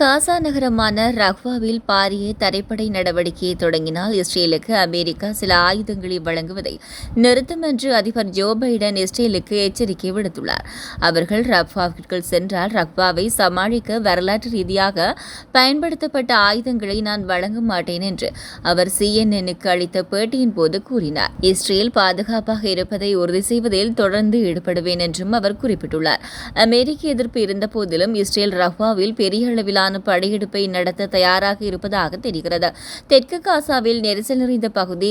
காசா நகரமான ரஹ்வாவில் பாரிய தரைப்படை நடவடிக்கையை தொடங்கினால் இஸ்ரேலுக்கு அமெரிக்கா சில ஆயுதங்களை வழங்குவதை நிறுத்தும் என்று அதிபர் ஜோ பைடன் இஸ்ரேலுக்கு எச்சரிக்கை விடுத்துள்ளார். அவர்கள் ரஃபாவிற்குள் சென்றால் ரக்வாவை சமாளிக்க வரலாற்று ரீதியாக பயன்படுத்தப்பட்ட ஆயுதங்களை நான் வழங்க மாட்டேன் என்று அவர் சிஎன்எனுக்கு அளித்த பேட்டியின் போது கூறினார். இஸ்ரேல் பாதுகாப்பாக இருப்பதை உறுதி செய்வதில் தொடர்ந்து ஈடுபடுவேன் என்றும் அவர் குறிப்பிட்டுள்ளார். அமெரிக்க எதிர்ப்பு இருந்தபோதிலும் இஸ்ரேல் ரக்வாவில் பெரிய அளவிலான மீதான படையெடுப்பை நடத்த தயாராக இருப்பதாக தெரிகிறது. தெற்கு காசாவில் நெரிசல் நிறைந்த பகுதி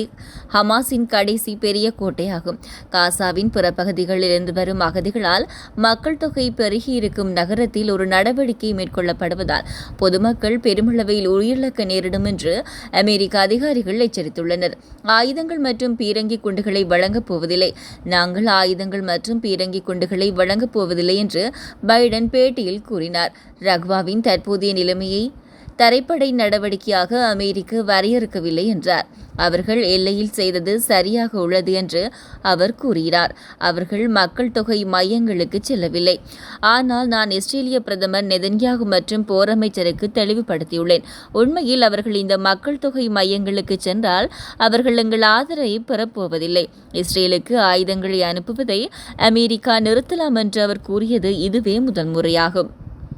ஹமாஸின் கடைசி பெரிய கோட்டையாகும். காசாவின் பிற பகுதிகளிலிருந்து வரும் அகதிகளால் மக்கள் தொகை பெருகியிருக்கும் நகரத்தில் ஒரு நடவடிக்கை மேற்கொள்ளப்படுவதால் பொதுமக்கள் பெருமளவில் உயிரிழக்க நேரிடும் என்று அமெரிக்க அதிகாரிகள் எச்சரித்துள்ளனர். ஆயுதங்கள் மற்றும் பீரங்கி குண்டுகளை வழங்கப் போவதில்லை. நாங்கள் ஆயுதங்கள் மற்றும் பீரங்கி குண்டுகளை வழங்கப் போவதில்லை என்று பைடன் பேட்டியில் கூறினார். ரக்வாவின் தற்போதைய தற்போதைய நிலைமையை தரைப்படை நடவடிக்கையாக அமெரிக்க வரையறுக்கவில்லை என்றார். அவர்கள் எல்லையில் செய்தது சரியாக உள்ளது என்று அவர் கூறினார் அவர்கள் மக்கள் தொகை மையங்களுக்கு செல்லவில்லை. ஆனால் நான் இஸ்ரேலிய பிரதமர் நெதன்யாகு மற்றும் போர் அமைச்சருக்கு தெளிவுபடுத்தியுள்ளேன். உண்மையில் அவர்கள் இந்த மக்கள் தொகை மையங்களுக்கு சென்றால் அவர்கள் எங்கள் ஆதரவை பெறப்போவதில்லை. இஸ்ரேலுக்கு ஆயுதங்களை அனுப்புவதை அமெரிக்கா நிறுத்தலாம் என்று அவர் கூறியது இதுவே முதன்முறையாகும்